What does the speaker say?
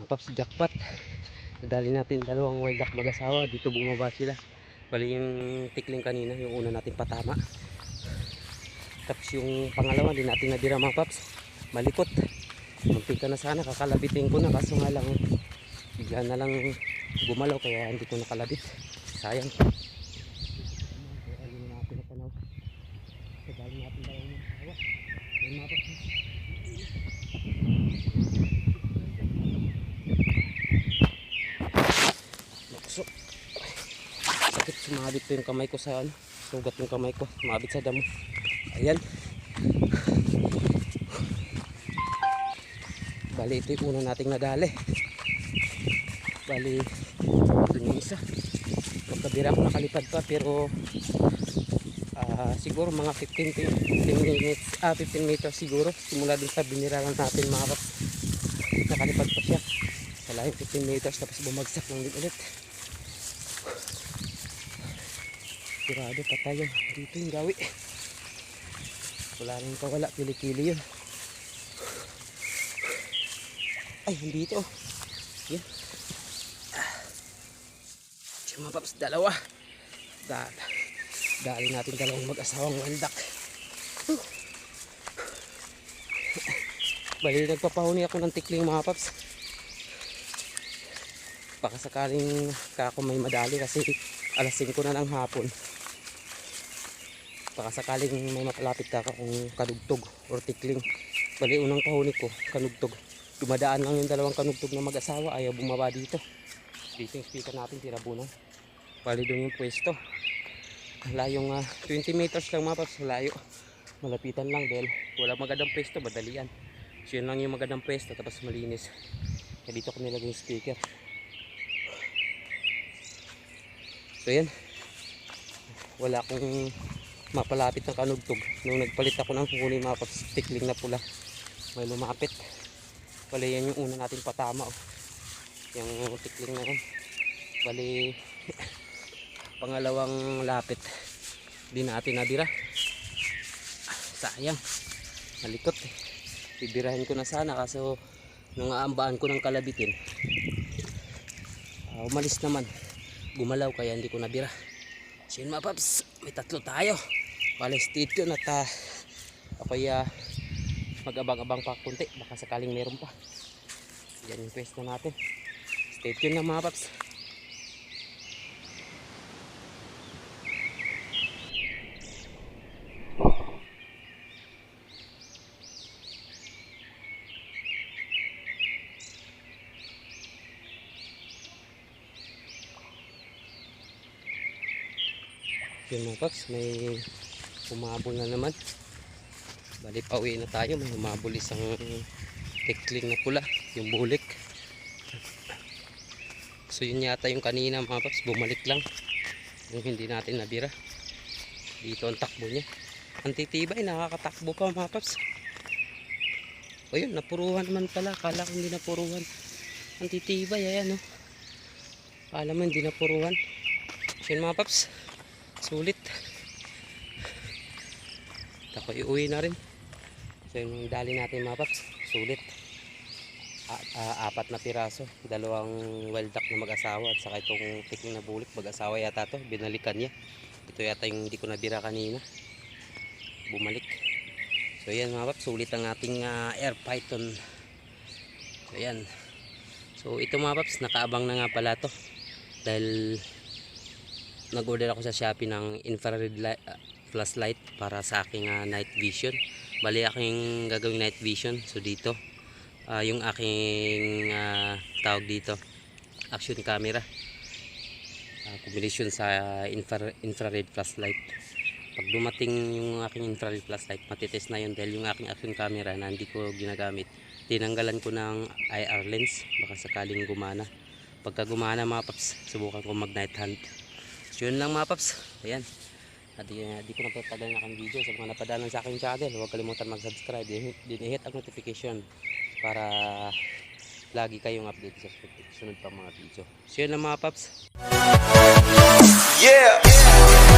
Mga paps, jackpot. Nadali natin dalawang wild duck mag-asawa. Dito bumaba sila. Bali yung tikling kanina, yung una natin patama. Tapos yung pangalawa, di natin nadira mga paps. Malikot. Ka na sana, kakalabitin ko na. Kaso nga lang, bigla na lang gumalaw kaya hindi ko nakalabit. Sayang. Ayun natin na panaw. Nadali natin dalawang mag-asawa. Ayun mga paps. Nakso. Sumabit ko yung kamay ko sa ano. Sugat yung kamay ko. Sumabit sa damo. Ayan. Bali ito yung una nating nadali. Bali ito yung isa. Magkabira ko nakalipad pa pero ah, siguro mga 15 to 15 minutes, ah 15 meters siguro simula dun sa biniralan natin mga kap. Nakalipad pa siya sa layo 15 meters tapos bumagsak din ulit sigurado patay yun. Dito yung gawi. Wala nang kawala kilikili yun. Ay hindi ito yan mga paps dalawa. Da dali natin dalawang mag-asawang waldak bali nagpapahuni ako ng tikling mga paps. Baka sakaling kako may madali kasi alas 5 na ng hapon baka sakaling may mapalapit ka kung kanugtog or tikling. Bali unang kahuni ko kanugtog. Dumadaan lang yung dalawang kanugtog na mag-asawa ayaw bumaba dito. Dito yung speaker natin tirabunan. Bali doon yung pwesto. Layong ah, 20 meters lang mapas layo. Malapitan lang dahil wala magandang pwesto madalian. So yun lang yung magandang pwesto tapos malinis. Kaya dito ko nilagay yung speaker. So yan. Wala akong mapalapit ng kanugtog. Nung nagpalit ako ng huli mga paps, na pula. May lumapit. Bali yan yung una natin patama. Oh. Yung tikling na yun. Bali pangalawang lapit. Di natin nabira. Sayang. Nalikot eh. Bibirahin ko na sana kaso nung aambaan ko ng kalabitin. ah, umalis naman gumalaw kaya hindi ko nabira so yun mga may tatlo tayo bale stay tuned at uh, ako'y uh, mag-abang-abang pa kunti baka sakaling meron pa. Yan yung pwesto natin. Stay tuned lang mga paps. Yun mga paps. May umabol na naman. Bali pauwi na tayo. May umabol isang tikling na pula yung bulik. So yun yata yung kanina mga paps. Bumalik lang. Yung hindi natin nabira. Dito ang takbo niya. Ang titibay nakakatakbo pa mga paps. O yun napuruhan naman pala. Kala ko hindi napuruhan. Ang titibay ayan o kala mo hindi napuruhan. Yun mga paps. Sulit ako iuwi na rin. So yung dali natin mga paps sulit. A- a- apat na piraso. Dalawang wild duck na mag-asawa at saka itong tikling na bulik. Mag-asawa yata to. Binalikan niya. Ito yata yung hindi ko nabira kanina. Bumalik. So yan mga paps sulit ang ating ah, air python. So yan. So ito mga paps nakaabang na nga pala to. Dahil nag-order ako sa Shopee ng infrared light, uh, flashlight para sa aking ah, night vision. Bali aking gagawing night vision. So dito, ah, yung aking ah, tawag dito, action camera. Uh, combination sa infra- infrared flashlight. Pag dumating yung aking infrared flashlight, matitest na yun dahil yung aking action camera na hindi ko ginagamit. Tinanggalan ko ng IR lens, baka sakaling gumana. Pagka gumana mga paps, subukan ko mag night hunt. So yun lang mga paps. Ayan. At di, di ko na patagal na kang video sa mga napadalan sa aking channel. Huwag kalimutan mag-subscribe. Din din i-hit ang notification para lagi kayong update sa sunod pa mga video. So yun lang mga paps. Yeah.